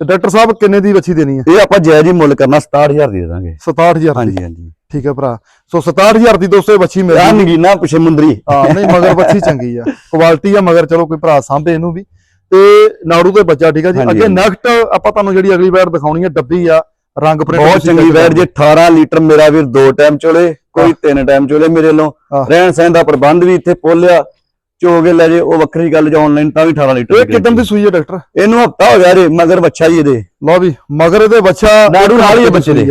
ਤੇ ਡਾਕਟਰ ਸਾਹਿਬ ਕਿੰਨੇ ਦੀ ਬੱਚੀ ਦੇਣੀ ਹੈ? ਇਹ ਆਪਾਂ ਜਾਇਜ਼ ਹੀ ਮੁੱਲ ਕਰਨਾ 67000 ਦੀ ਦੇ ਦਾਂਗੇ। 67000 ਦੀ? ਹਾਂਜੀ ਹਾਂਜੀ। ਠੀਕ ਹੈ ਭਰਾ। ਸੋ 67000 ਦੀ ਦੋਸਤੋ ਇਹ ਬੱਚੀ ਮਿਲ ਆ ਨਗੀਨਾ ਪਿਛੇ ਮੁੰਦਰੀ। ਹਾਂ ਨਹੀਂ ਮਗਰ ਬੱਚੀ ਚੰਗੀ ਆ। ਕੁਆਲਿਟੀ ਆ ਮਗਰ ਚਲੋ ਕੋਈ ਭਰਾ ਸਾਂਭੇ ਇਹਨੂੰ ਵੀ। ਤੇ ਨਾੜੂ ਤੇ ਬੱਚਾ ਠੀਕ ਆ ਜੀ? ਹਾਂਜੀ, ਅੱਗੇ ਹਾਂਜੀ। ਨੈਕਸਟ ਆਪਾਂ ਤੁਹਾਨੂੰ ਜਿਹੜੀ ਅਗਲੀ ਵਾਰ ਦਿਖਾਉਣੀ ਹੈ ਡੱਬੀ ਆ ਰੰਗ ਪ੍ਰਿੰਟ ਬਹੁਤ ਤੁਸੀਂ ਚੰਗੀ check ਵੈਟ। ਜੇ 18 ਲੀਟਰ ਮੇਰਾ ਵੀਰ ਦੋ ਟਾਈਮ ਚੋਲੇ। ਕੋਈ ਤਿੰਨ ਟਾਈਮ ਚੋਲੇ ਮੇਰੇ ਵੱਲੋਂ। ਰਹਿਣ ਸਹਿਣ ਦਾ ਪ੍ਰਬੰਧ ਵੀ ਇੱਥੇ ਪੋਲਿਆ ਚੋਗੇ ਲੈ ਜੇ ਉਹ ਵੱਖਰੀ ਗੱਲ ਜੇ ਆਨਲਾਈਨ ਤਾਂ ਵੀ 18 ਲੀਟਰ ਇਹ ਦੀ ਕਿਦਾਂ ਦੀ ਸੂਈ ਹੈ ਡਾਕਟਰ ਇਹਨੂੰ ਹਫਤਾ ਹੋ ਗਿਆ ਰੇ ਮਗਰ ਬੱਚਾ ਹੀ ਇਹਦੇ। ਲਓ ਵੀ ਮਗਰ ਇਹਦੇ ਬੱਚਾ ਨਾੜੂ ਨਾਲ ਹੀ ਬੱਚੇ ਦੇ।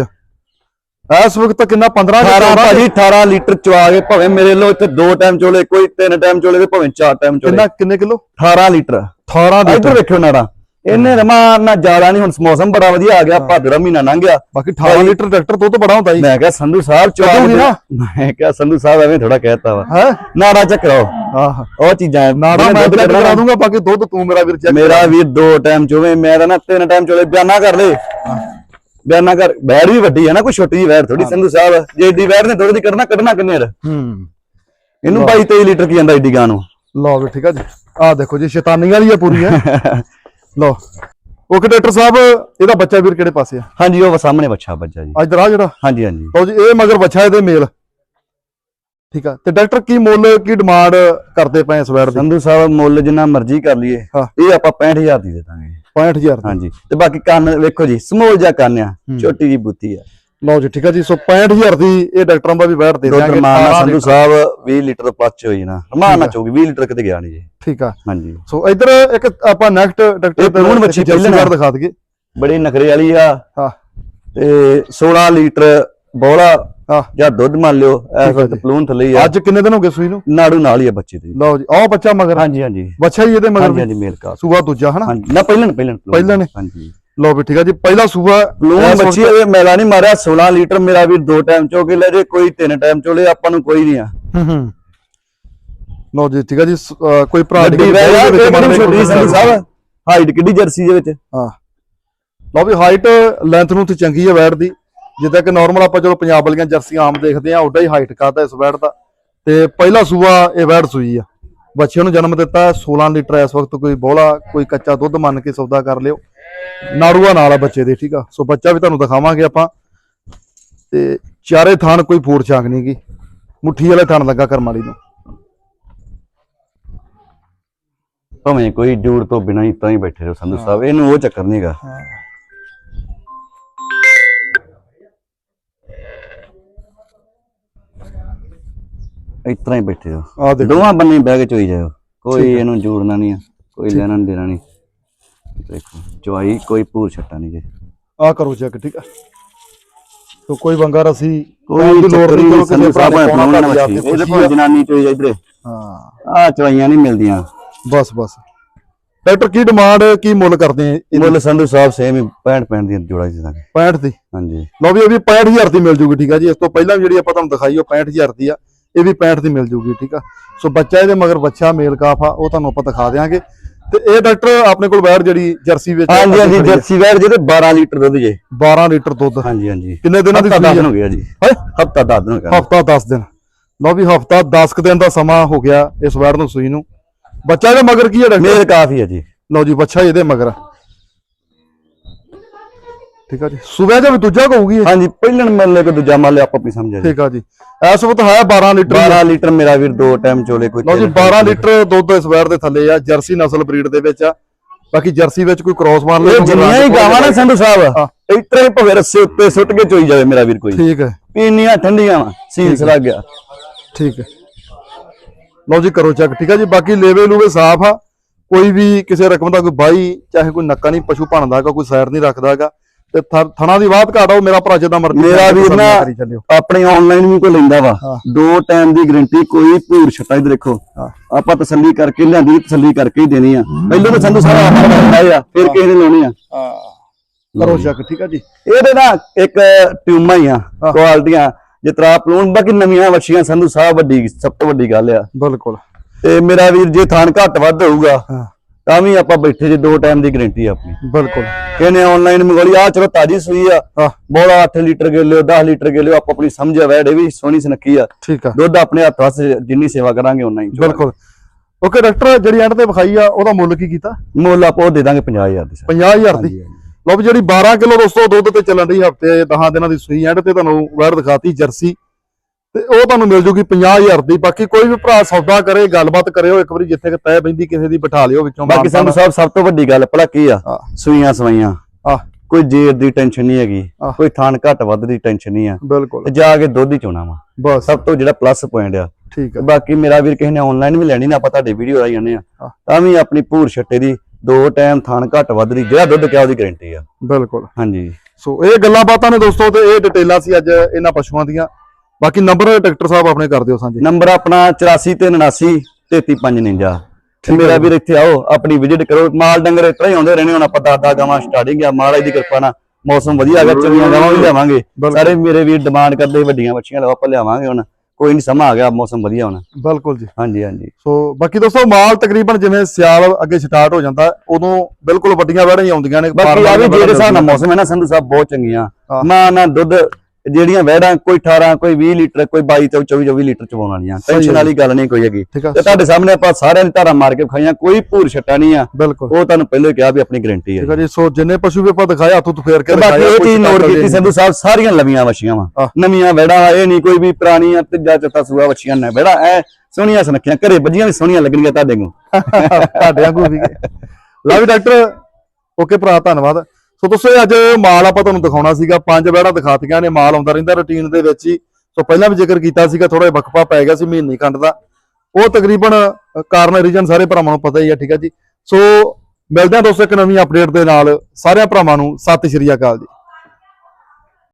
ਇਸ ਵਕਤ ਕਿੰਨਾ 15 ਜਾਂ 18 14 ਭਾਜੀ 18 ਲੀਟਰ ਚਵਾ ਕੇ ਭਾਵੇਂ ਮੇਰੇ ਲੋ ਇੱਥੇ ਦੋ ਟਾਈਮ ਚੋਲੇ ਕੋਈ ਤਿੰਨ ਟਾਈਮ ਚੋਲੇ ਤੇ ਭਾਵੇਂ ਚਾਰ ਟਾਈਮ ਚੋਲੇ। ਕਿੰਨਾ ਕਿੰਨੇ ਕਿਲੋ? 18 ਲੀਟਰ। 18 ਇੱਧਰ ਲੀਟਰ। ਵੇਖਿਓ ਨਾੜਾ। ਇਹਨੇ ਰਮਾ ਨਾ ਜ਼ਿਆਦਾ ਨਹੀਂ ਹੁਣ ਮੌਸਮ ਬੜਾ ਵਧੀਆ ਆ ਗਿਆ ਭਾਦਰ ਦਾ ਮਹੀਨਾ ਲੰਘ ਗਿਆ। ਬਾਕੀ 18 ਲੀਟਰ ਟਰੈਕਟਰ ਤੋਂ ਤਾਂ ਬੜਾ ਹੁੰਦਾ ਜੀ। ਮੈਂ ਕਿਹਾ ਸੰਧੂ ਸਾਹਿਬ ਚੱਲੂਗੀ ਨਾ? ਮੈਂ ਕਿਹਾ ਸੰਧੂ ਸਾਹਿਬ ਐਵੇਂ ਥੋੜਾ ਕਹਿਤਾ ਵਾ। ਹੈ? ਨਾੜਾ ਚੱਕਰਾਓ ਆਹ। ਉਹ ਚੀਜ਼ਾਂ ਨਾੜਾ ਮੈਂ ਚੈੱਕ ਕਰਾ ਦੂੰਗਾ ਬਾਕੀ ਦੁੱਧ ਤੂੰ ਮੇਰਾ ਵੀਰ ਚੈੱਕ ਮੇਰਾ ਵੀਰ ਦੋ ਟਾਈਮ ਚੋਵੇ ਮੈਂ ਤਾਂ ਨਾ ਤਿੰਨ ਟਾਈਮ ਚੋਲੇ ਬਿਆਨਾ ਕਰ ਲੈ। ਬਿਆਨਾ ਕਰ ਬੈੜ ਵੀ ਵੱਡੀ ਹੈ ਨਾ ਕੋਈ ਛੋਟੀ ਜਿਹੀ ਬੈੜ ਥੋੜੀ ਸੰਧੂ ਸਾਹਿਬ। ਜੇ ਏਡੀ ਬੈੜ ਨੇ ਥੋੜੀ ਦੀ ਕਰਨਾ ਕੱਢਣਾ ਕਿੰਨੇ ਰ ਹੂੰ। ਇਹਨੂੰ 22 23 ਲੀਟਰ ਕੀ ਜਾਂਦਾ ਏਡੀ ਗਾਂ ਨੂੰ? ਲਓ ਵੀ ਠੀਕ ਆ ਜੀ। ਆਹ ਦੇਖੋ ਜੀ ਸ਼ੈਤਾਨੀ ਵਾਲੀ ਆ ਪੂਰੀ ਹੈ। ਲਓ। ਓਕੇ ਡਾਕਟਰ ਸਾਹਿਬ ਇਹਦਾ ਬੱਚਾ ਵੀਰ ਕਿਹੜੇ ਪਾਸੇ ਆ? ਹਾਂਜੀ ਉਹ ਸਾਹਮਣੇ ਬੱਚਾ ਬੱਚਾ ਜੀ। ਇਧਰ ਆ ਜਿਹੜਾ? ਹਾਂਜੀ ਹਾਂਜੀ। ਲਓ ਜੀ ਇਹ ਮਗਰ ਬੱਚਾ ਇਹਦੇ ਮੇਲ। ਠੀਕ ਆ। ਤੇ ਡਾਕਟਰ ਕੀ ਮੁੱਲ ਕੀ ਡਿਮਾਂਡ ਕਰਦੇ ਪਏ ਇਸ ਵਾਰ ਦੀ? ਸੰਧੂ ਸਾਹਿਬ ਮੁੱਲ ਜਿੰਨਾ ਮਰਜ਼ੀ ਕਰ ਲਈਏ। ਇਹ ਆਪਾਂ 65000 ਦੀ ਦੇ ਦਾਂਗੇ। 65000 ਦੀ। ਹਾਂਜੀ। ਤੇ ਬਾਕੀ ਕੰਨ ਵੇਖੋ ਜੀ ਸਮੋਲ ਜਿਹਾ ਕੰਨ ਆ ਛੋਟੀ ਜੀ ਬੁੱਤੀ ਆ। ਲਓ ਜੀ ਠੀਕ ਆ ਜੀ ਸੋ 65000 ਦੀ ਇਹ ਡਾਕਟਰਾਂ ਦਾ ਵੀ ਬੈਠ ਦੇ ਰਮਾਨ 18 ਸੰਧੂ। ਸਾਹਿਬ 20 ਲੀਟਰ ਤੋਂ ਪੱਚ ਹੋਈ ਨਾ। ਰਮਾਨ। ਚੋਗੀ 20 ਲੀਟਰ ਕਿਤੇ ਗਿਆ ਨਹੀਂ ਜੀ। ਠੀਕ ਆ। ਹਾਂਜੀ। ਸੋ ਇੱਧਰ ਇੱਕ ਆਪਾਂ ਨੈਕਸਟ ਡਾਕਟਰ ਬੱਚੀ ਜਰਸੀ ਪਹਿਲਾਂ ਕਾਰ ਦਿਖਾ ਦਈਏ। ਬੜੀ ਨਖਰੇ ਵਾਲੀ ਆ। ਹਾਂ। ਤੇ 16 ਲੀਟਰ ਬੋਲਾ ਹਾਂ। ਜਾਂ ਦੁੱਧ ਮੰਨ ਲਿਓ ਇਸ ਵਕਤ। ਪਲੂਨ ਥੱਲੇ ਆ। ਅੱਜ ਕਿੰਨੇ ਦਿਨ ਹੋ ਗਏ ਸੂਈ ਨੂੰ? ਨਾੜੂ ਨਾਲ ਹੀ ਆ ਬੱਚੇ ਦੀ। ਲਓ ਜੀ ਆਹ ਬੱਚਾ ਮਗਰ। ਹਾਂਜੀ ਹਾਂਜੀ। ਬੱਚਾ ਹੀ ਇਹਦੇ ਮਗਰ ਹਾਂਜੀ ਹਾਂਜੀ ਮੇਲ ਕਾ ਸੂਆ ਦੂਜਾ ਹਨਾ? ਹਾਂਜੀ। ਨਾ ਪਹਿਲਾਂ ਪਹਿਲਾਂ ਪਹਿਲਾਂ ਨੇ? ਹਾਂਜੀ। ਲਓ ਵੀ ਠੀਕ ਆ ਜੀ ਪਹਿਲਾ ਸੂਆ ਇਸ ਬੱਚੀ ਇਹ ਮੈਲਾ ਨਹੀਂ ਮਾਰਿਆ 16 ਲੀਟਰ ਮੇਰਾ ਵੀ ਦੋ ਟਾਈਮ ਚੋ ਕੇ ਲੈ ਜੇ ਕੋਈ ਤਿੰਨ ਟਾਈਮ ਚੋਲੇ ਆਪਾਂ ਨੂੰ ਕੋਈ ਨਹੀਂ ਆ। ਹੂੰ ਹੂੰ। ਲਓ ਜੀ ਠੀਕ ਆ ਜੀ ਕੋਈ ਭਰਾ ਦੀ ਸਾਹਿਬ ਹਾਈਟ ਕਿੱਡੀ ਜਰਸੀ ਦੇ ਵਿੱਚ? ਹਾਂ। ਲਓ ਵੀ ਹਾਈਟ ਲੈਂਥ ਨੂੰ ਤੇ ਚੰਗੀ ਹੈ ਵੈਟ ਦੀ। ਜਿੱਦਾਂ ਕਿ ਨਾਰਮਲ ਆਪਾਂ ਚਲੋ ਪੰਜਾਬ ਵਾਲੀਆਂ ਜਰਸੀਆਂ ਆਮ ਦੇਖਦੇ ਆ ਉੱਡਾ ਹੀ ਹਾਈਟ ਕਰਦਾ ਇਸ ਵੈਟ ਦਾ। ਤੇ ਪਹਿਲਾ ਸੂਆ ਇਹ ਵੈਟ ਸੂਈ ਆ। ਬੱਚੇ ਨੂੰ ਜਨਮ ਦਿੱਤਾ 16 ਲੀਟਰ ਇਸ ਵਕਤ ਕੋਈ ਬੋਲਾ ਕੋਈ ਕੱਚਾ ਦੁੱਧ ਮੰਨ ਕੇ ਸੌਦਾ ਕਰ ਲਿਓ। ਨਾੜੂਆ ਨਾਲ ਆ ਬੱਚੇ ਦੇ ਠੀਕ ਆ? ਸੋ ਬੱਚਾ ਵੀ ਤੁਹਾਨੂੰ ਦਿਖਾਵਾਂਗੇ ਆਪਾਂ। ਤੇ ਚਾਰੇ ਥਾਨ ਕੋਈ ਫੂੜ ਛਾਂਕ ਨਹੀਂ ਗੀ। ਮੁੱਠੀ ਵਾਲੇ ਥਾਨ ਲੱਗਾ ਕਰਮਾਲੀ ਨੂੰ। ਭਾਵੇਂ ਕੋਈ ਜੂੜ ਤੋਂ ਬਿਨਾਂ ਹੀ ਤਾਂ ਹੀ ਬੈਠੇ ਰਹੋ ਸੰਧੂ ਸਾਹਿਬ। ਇਹਨੂੰ ਉਹ ਚੱਕਰ ਨਹੀਂਗਾ ਤਰ੍ਹਾਂ ਹੀ ਬੈਠੇ ਰਹੋ। ਦੋਵਾਂ ਬੰਨੇ ਬਹਿ ਕੇ ਚੋਈ ਜਾਓ ਕੋਈ ਇਹਨੂੰ ਜੋੜਨਾ ਨਹੀਂ ਆ ਕੋਈ ਲੈਣਾ ਨੀ ਦੇਣਾ ਨਹੀਂ ਦੇਖੋ ਚੁਆਈ ਕੋਈ ਭੂਰ ਛੱਟਾ ਨਹੀਂ ਜੇ। ਆ ਕਰੋ ਚੈੱਕ ਠੀਕ ਆ? ਸੋ ਕੋਈ ਬੰਗਾ ਰਸੀ ਕੋਈ ਦੀ ਲੋੜ ਨਹੀਂ ਭਰਾ ਸਾਹਿਬ ਘੱਟ ਜਾ ਕੇ ਇਹਦੇ ਕੋਲ। ਜਨਾਨੀ ਚੋਈ ਇਧਰੇ। ਹਾਂ। ਆ ਚਵਾਈਆਂ ਨਹੀਂ ਮਿਲਦੀਆਂ। ਬਸ ਬਸ। ਡਾਕਟਰ ਕੀ ਡਿਮਾਂਡ ਕੀ ਮੁੱਲ ਕਰਦੇ ਆ? ਮੁੱਲ ਸੰਧੂ ਸਾਹਿਬ ਸੇਮ ਹੀ 65 65 ਦੀਆਂ ਜੋੜਾ ਜੀ ਦਾਂਗੇ 65 ਦੀ? ਹਾਂਜੀ। ਲਓ ਵੀ ਇਹ ਵੀ 65000 ਦੀ ਮਿਲ ਜੂਗੀ ਠੀਕ ਆ ਜੀ। ਇਸ ਤੋਂ ਪਹਿਲਾਂ ਵੀ ਜਿਹੜੀ ਆਪਾਂ ਤੁਹਾਨੂੰ ਦਿਖਾਈ ਉਹ 65000 ਦੀ ਆ। ਇਹ ਵੀ 65 ਦੀ ਮਿਲ ਜੂਗੀ ਠੀਕ ਆ। ਸੋ ਬੱਚਾ ਇਹਦੇ ਮਗਰ ਬੱਚਾ ਮੇਲ ਕਾਫ ਆ ਉਹ ਤੁਹਾਨੂੰ ਆਪਾਂ ਦਿਖਾ ਦੇਾਂਗੇ ਤੇ ਇਹ ਡਾਕਟਰ ਆਪਣੇ ਕੋਲ ਬੈਠ ਜਿਹੜੀ ਜਰਸੀ ਵਿੱਚ ਹਾਂਜੀ ਹਾਂਜੀ ਜਰਸੀ ਵੈੜ ਜਿਹਦੇ 12 ਲੀਟਰ ਦੁੱਧ ਜੇ। 12 ਲੀਟਰ ਦੁੱਧ। ਹਾਂਜੀ ਹਾਂਜੀ। ਕਿੰਨੇ ਦਿਨਾਂ ਦੀ ਸੂਈ 10 ਆ ਦਿਨ ਹੋ ਗਿਆ ਜੀ? ਹਫਤਾ 10 ਦਿਨ ਹੋ ਗਿਆ। ਹਫਤਾ 10 ਦਿਨ। ਲਓ ਵੀ ਹਫਤਾ 10 ਕੁ ਦਿਨ ਦਾ ਸਮਾਂ ਹੋ ਗਿਆ ਇਸ ਵੈੜ ਨੂੰ ਸੂਈ ਨੂੰ। ਬੱਚਾ ਇਹਦੇ ਮਗਰ ਕੀ ਹੈ ਡਾਕਟਰ? ਮੇਲ ਕਾਫੀ ਹੈ ਜੀ। ਲਓ ਜੀ ਬੱਚਾ ਇਹਦੇ ਮਗਰ। ਠੀਕ ਆ ਜੀ। ਸੂਬੇ ਦਾ ਵੀ ਦੂਜਾ ਕਹੂਗੀ ਇਹ? ਹਾਂਜੀ ਪਹਿਲਣ ਮਿਲਨੇ ਕੋ ਦੂਜਾ ਮੰਨ ਲਿਆ ਆਪਾਂ ਆਪਣੀ ਸਮਝਿਆ ਜੀ। ਠੀਕ ਆ ਜੀ। ਇਸ ਵਕਤ ਹੈ 12 ਲੀਟਰ। 12 ਲੀਟਰ ਮੇਰਾ ਵੀਰ ਦੋ ਟਾਈਮ ਚੋਲੇ ਕੋਈ ਲਓ ਜੀ ਤਿੰਨ 12 ਲੀਟਰ ਦੁੱਧ ਇਸ ਵੈੜ ਦੇ ਥੱਲੇ ਆ ਜਰਸੀ ਨਸਲ ਬਰੀਡ ਦੇ ਵਿੱਚ ਆ। ਬਾਕੀ ਜਰਸੀ ਵਿੱਚ ਕੋਈ ਕ੍ਰੋਸ ਮਾਰ ਇਹ ਜਿੰਨੀਆਂ ਹੀ ਗਾਵਾਂ ਨਾ ਸੰਧੂ ਹਾਂ। ਸਾਹਿਬ ਇਤਰੇ ਹੀ ਭਵੇਂ ਰੱਸੇ ਉੱਤੇ ਸੁੱਟ ਕੇ ਚੋਈ ਜਾਵੇ ਮੇਰਾ ਵੀਰ ਕੋਈ। ਠੀਕ ਹੈ। ਪੀਨੀਆਂ ਠੰਡੀਆਂ ਵਾ ਸੀਲਸ ਲੱਗ ਗਿਆ ਠੀਕ ਹੈ। ਲਓ ਜੀ ਕਰੋ ਚੈੱਕ ਠੀਕ ਆ ਜੀ ਬਾਕੀ ਲੇਵੇ ਲੂਵੇ ਸਾਫ਼ ਆ। ਕੋਈ ਵੀ ਕਿਸੇ ਰਕਮ ਦਾ ਕੋਈ ਬਾਈ ਚਾਹੇ ਕੋਈ ਨੱਕਾ ਨਹੀਂ ਪਸ਼ੂ ਭਣਦਾਗਾ ਕੋਈ ਸਾਈਡ ਨਹੀਂ ਰੱਖਦਾਗਾ ਤੇ ਥਣਾ ਦੀ ਬਾਤ ਘਾਟ ਉਹ ਮੇਰਾ ਭਰਾ ਜਿੱਦਾਂ ਮਰਜ਼ੀ ਮੇਰਾ ਵੀਰ ਨਾ ਆਪਣੇ ਆਨਲਾਈਨ ਵੀ ਕੋਈ ਲੈਂਦਾ ਵਾ। ਦੋ ਟਾਈਮ ਦੀ ਗਾਰੰਟੀ ਕੋਈ ਭੂਰ ਛੱਟਾ ਇਧਰ ਦੇਖੋ। ਆਪਾਂ ਤਸੱਲੀ ਕਰਕੇ ਲਿਆਂਦੀ ਤਸੱਲੀ ਕਰਕੇ ਹੀ ਦੇਣੀ ਆ। ਪਹਿਲਾਂ ਤਾਂ ਸੰਧੂ ਸਾਹਿਬ ਆਪਾਂ ਲਾਉਂਦਾ ਆ ਫਿਰ ਕਿਸੇ ਨੇ ਲਾਉਣੀ ਆ। ਕਰੋ ਚੈੱਕ ਠੀਕ ਆ ਜੀ। ਇਹਦੇ ਨਾ ਇੱਕ ਟਿਊਮਾਂ ਹੀ ਆ ਕੁਆਲਟੀਆਂ। ਜਿਸ ਤਰ੍ਹਾਂ ਪਲੂਨ ਬਾਕੀ ਨਵੀਆਂ ਵੱਛੀਆਂ ਸੰਧੂ ਸਾਹਿਬ ਵੱਡੀ ਸਭ ਤੋਂ ਵੱਡੀ ਗੱਲ ਆ। ਬਿਲਕੁਲ। ਤੇ ਮੇਰਾ ਵੀਰ ਜੇ ਥਾਨ ਘੱਟ ਵੱਧ ਹੋਊਗਾ ਤਾਂ ਵੀ ਆਪਾਂ ਬੈਠੇ ਜੇ ਦੋ ਟਾਈਮ ਦੀ ਗਾਰੰਟੀ ਆਪਣੀ। ਬਿਲਕੁਲ। ਕਿਹਨੇ ਆਨਲਾਈਨ ਮੰਗਵਾਈ ਆ ਚਲੋ ਤਾਜੀ ਸੂਈ ਆ। ਬੋਲਾ 8 ਲੀਟਰ ਲਿਓ 10 ਲੀਟਰ ਲਿਓ ਆਪਾਂ ਆਪਣੀ ਸਮਝਿਆ ਵੈੜੇ ਵੀ ਸੋਹਣੀ ਸੁਨੱਖੀ ਆ। ਠੀਕ ਆ। ਦੁੱਧ ਆਪਣੇ ਹੱਥ ਵਾਸਤੇ ਜਿੰਨੀ ਸੇਵਾ ਕਰਾਂਗੇ ਉਨਾ ਹੀ। ਬਿਲਕੁਲ। ਓਕੇ ਡਾਕਟਰ ਜਿਹੜੀ ਐਂਡ ਤੇ ਵਿਖਾਈ ਆ ਉਹਦਾ ਮੁੱਲ ਕੀ ਕੀਤਾ? ਮੁੱਲ ਆਪਾਂ ਉਹ ਦੇ ਦਾਂਗੇ 50000 ਦੀ ਸਰ। 50000 ਦੀ? ਲਓ ਵੀ ਜਿਹੜੀ 12 ਕਿਲੋ ਦੋਸਤੋ ਦੁੱਧ ਤੇ ਚੱਲਣ ਦੀ ਹਫ਼ਤੇ 10 ਦਿਨਾਂ ਦੀ ਸੂਈ ਐਂਡ ਤੇ ਤੁਹਾਨੂੰ ਵੈਰ ਦਿਖਾਤੀ ਜਰਸੀ। ਤੇ ਉਹ ਤੁਹਾਨੂੰ ਮਿਲ ਜੂਗੀ 50000 ਦੀ। ਬਾਕੀ ਕੋਈ ਵੀ ਭਰਾ ਸੌਦਾ ਕਰੇ ਗੱਲਬਾਤ ਕਰਿਓ ਇੱਕ ਵਾਰੀ ਜਿੱਥੇ ਕਿ ਤੈ ਬੈਂਦੀ ਕਿਸੇ ਦੀ ਬਿਠਾ ਲਿਓ ਵਿੱਚੋਂ ਬਾਕੀ ਸੰਧੂ ਸਾਹਿਬ ਸਭ ਤੋਂ ਵੱਡੀ ਗੱਲ ਭਲਾ ਕੀ ਆ। ਸੂਈਆਂ ਸਵਾਈਆਂ। ਆ ਕੋਈ ਜੇਰ ਦੀ ਟੈਨਸ਼ਨ ਨਹੀਂ ਹੈਗੀ। ਕੋਈ ਥਾਨ ਘੱਟ ਵੱਧ ਦੀ ਟੈਨਸ਼ਨ ਨਹੀਂ ਆ। ਬਿਲਕੁਲ। ਤੇ ਜਾ ਕੇ ਦੁੱਧ ਹੀ ਚੋਣਾ ਵਾ। ਬਸ। ਸਭ ਤੋਂ ਜਿਹੜਾ ਪਲੱਸ ਪੁਆਇੰਟ ਆ। ਠੀਕ ਹੈ ਬਾਕੀ ਮੇਰਾ ਵੀਰ ਕਿਸੇ ਨੇ ਆਨਲਾਈਨ ਵੀ ਲੈਣੀ ਨਾ ਆਪਾਂ ਤੁਹਾਡੀ ਵੀਡੀਓ ਆਈ ਜਾਂਦੇ ਆ। ਤਾਂ ਵੀ ਆਪਣੀ ਭੂਰ ਛੱਟੇ ਦੀ ਦੋ ਟਾਈਮ ਥਾਨ ਘੱਟ ਵੱਧ ਦੀ ਜਿਹੜਾ ਦੁੱਧ ਕਿਹਾ ਉਹਦੀ ਗਾਰੰਟੀ ਆ। ਬਿਲਕੁਲ। ਹਾਂਜੀ। ਸੋ ਇਹ ਗੱਲਾਂ ਬਾਤਾਂ ਨੇ ਦੋਸਤੋ ਤੇ ਇਹ ਡਿਟੇਲਾਂ ਸੀ ਅੱਜ ਇਹਨਾਂ ਪਸ਼ੂਆਂ ਦੀਆਂ। ਬਾਕੀ ਨੰਬਰ ਡਾਕਟਰ ਸਾਹਿਬ ਆਪਣੇ ਕਰ ਦਿਓ ਸਾਂਝੇ। ਨੰਬਰ ਆਪਣਾ 84 ਤੇ 79 33559 ਤੇ ਮੇਰਾ ਵੀਰ ਇੱਥੇ ਆਓ ਆਪਣੀ ਵਿਜ਼ਿਟ ਕਰੋ। ਮਾਲ ਡੰਗਰ ਇਤਰਾ ਹੀ ਆਉਂਦੇ ਰਹਿਣੇ ਹੁਣ ਆਪਾਂ ਦਾਦਾ ਗਾਵਾਂ ਸਟਾਰਟਿੰਗ ਆ। ਮਹਾਰਾਜ ਦੀ ਕਿਰਪਾ ਨਾਲ ਮੌਸਮ ਵਧੀਆ ਗਿਆ ਚੰਗੀਆਂ ਗਾਵਾਂ ਵੀ ਲਿਆਵਾਂਗੇ। ਸਾਰੇ ਮੇਰੇ ਵੀਰ ਡਿਮਾਂਡ ਕਰਦੇ ਵੱਡੀਆਂ ਬੱਚੀਆਂ ਲਓ ਆਪਾਂ ਲਿਆਵਾਂਗੇ ਹੁਣ। ਕੋਈ ਨਹੀਂ ਸਮਾਂ ਆ ਗਿਆ ਮੌਸਮ ਵਧੀਆ ਹੁਣ। ਬਿਲਕੁਲ ਜੀ। ਹਾਂਜੀ ਹਾਂਜੀ। ਸੋ ਬਾਕੀ ਦੋਸਤੋ ਮਾਲ ਤਕਰੀਬਨ ਜਿਵੇਂ ਸਿਆਲ ਅੱਗੇ ਸਟਾਰਟ ਹੋ ਜਾਂਦਾ ਉਦੋਂ ਬਿਲਕੁਲ ਵੱਡੀਆਂ ਵੜਾਂ ਹੀ ਆਉਂਦੀਆਂ ਨੇ। ਬਾਕੀ ਆ ਵੀ ਜਿਹੜੇ ਹਿਸਾਬ ਨਾਲ ਮੌਸਮ ਹੈ ਨਾ ਸੰਧੂ ਸਾਹਿਬ ਬਹੁਤ ਚੰਗੀਆਂ। ਮਾਂ ਨਾ ਦੁੱਧ ਜਿਹੜੀਆਂ ਵਹਿੜਾਂ ਕੋਈ 18 ਕੋਈ 20 ਲੀਟਰ ਕੋਈ 22 ਤੋਂ 24 24 ਲੀਟਰ ਚਵਾਉਣ ਵਾਲੀਆਂ। ਟੈਨਸ਼ਨ। ਵਾਲੀ ਗੱਲ ਨਹੀਂ ਕੋਈ ਹੈਗੀ। ਤੇ ਤੁਹਾਡੇ ਸਾਹਮਣੇ ਆਪਾਂ ਸਾਰਿਆਂ ਦੀ ਧਾਰਾ ਮਾਰ ਕੇ ਖਾਈਆਂ ਕੋਈ ਭੂਰ ਛੱਟਾ ਨਹੀਂ ਆ। ਉਹ ਤੁਹਾਨੂੰ ਪਹਿਲਾਂ ਹੀ ਕਿਹਾ ਵੀ ਆਪਣੀ ਗਾਰੰਟੀ ਹੈ। ਠੀਕ ਜੀ ਸੋ ਜਿੰਨੇ ਪਸ਼ੂ ਵੀ ਆਪਾਂ ਦਿਖਾਏ ਹੱਥੋਂ ਤੋਂ ਫੇਰ ਕੇ ਬਾਕੀ ਇਹ ਚੀਜ਼ ਨੋਟ ਕੀਤੀ। ਸੰਧੂ ਸਾਹਿਬ ਸਾਰੀਆਂ ਲਵੀਆਂ ਵਛੀਆਂ ਵਾ। ਨਵੀਆਂ ਵੈੜਾਂ ਵਾ ਇਹ ਨਹੀਂ ਕੋਈ ਵੀ ਪੁਰਾਣੀਆਂ ਤੀਜਾ ਚੌਥਾ ਸੂਆ ਵਛੀਆਂ ਨੇ। ਵੈੜਾ ਐ ਸੋਹਣੀਆਂ ਸੁਨੱਖੀਆਂ ਘਰੇ ਵੱਜੀਆਂ ਵੀ ਸੋਹਣੀਆਂ ਲੱਗਣਗੀਆਂ ਤੁਹਾਡੇ ਨੂੰ ਤੁਹਾਡੇ ਵਾਂਗੂ ਵੀ। ਲਓ ਵੀ ਡਾਕਟਰ ਓਕੇ ਭਰਾ ਧੰਨਵਾਦ। ਸੋ ਦੋਸਤੋ ਅੱਜ ਮਾਲ ਆਪਾਂ ਤੁਹਾਨੂੰ ਦਿਖਾਉਣਾ ਸੀਗਾ। ਪੰਜ ਬੈੜਾਂ ਦਿਖਾਤੀਆਂ ਨੇ ਮਾਲ, ਆਉਂਦਾ ਰਹਿੰਦਾ ਰੁਟੀਨ ਦੇ ਵਿੱਚ ਹੀ। ਸੋ ਪਹਿਲਾਂ ਵੀ ਜ਼ਿਕਰ ਕੀਤਾ ਸੀਗਾ ਥੋੜਾ ਜਿਹਾ ਵਕਫਾ ਪੈ ਗਿਆ ਸੀ ਮਹੀਨੇ ਖੰਡ ਦਾ। ਉਹ ਤਕਰੀਬਨ ਕਾਰਨ ਰੀਜਨ ਸਾਰੇ ਭਰਾਵਾਂ ਨੂੰ ਪਤਾ ਹੀ ਆ, ਠੀਕ ਆ ਜੀ। ਸੋ ਮਿਲਦੇ ਹਾਂ ਦੋਸਤੋ ਇੱਕ ਨਵੀਂ ਅਪਡੇਟ ਦੇ ਨਾਲ। ਸਾਰਿਆਂ ਭਰਾਵਾਂ ਨੂੰ ਸਤਿ ਸ਼੍ਰੀ ਅਕਾਲ ਜੀ।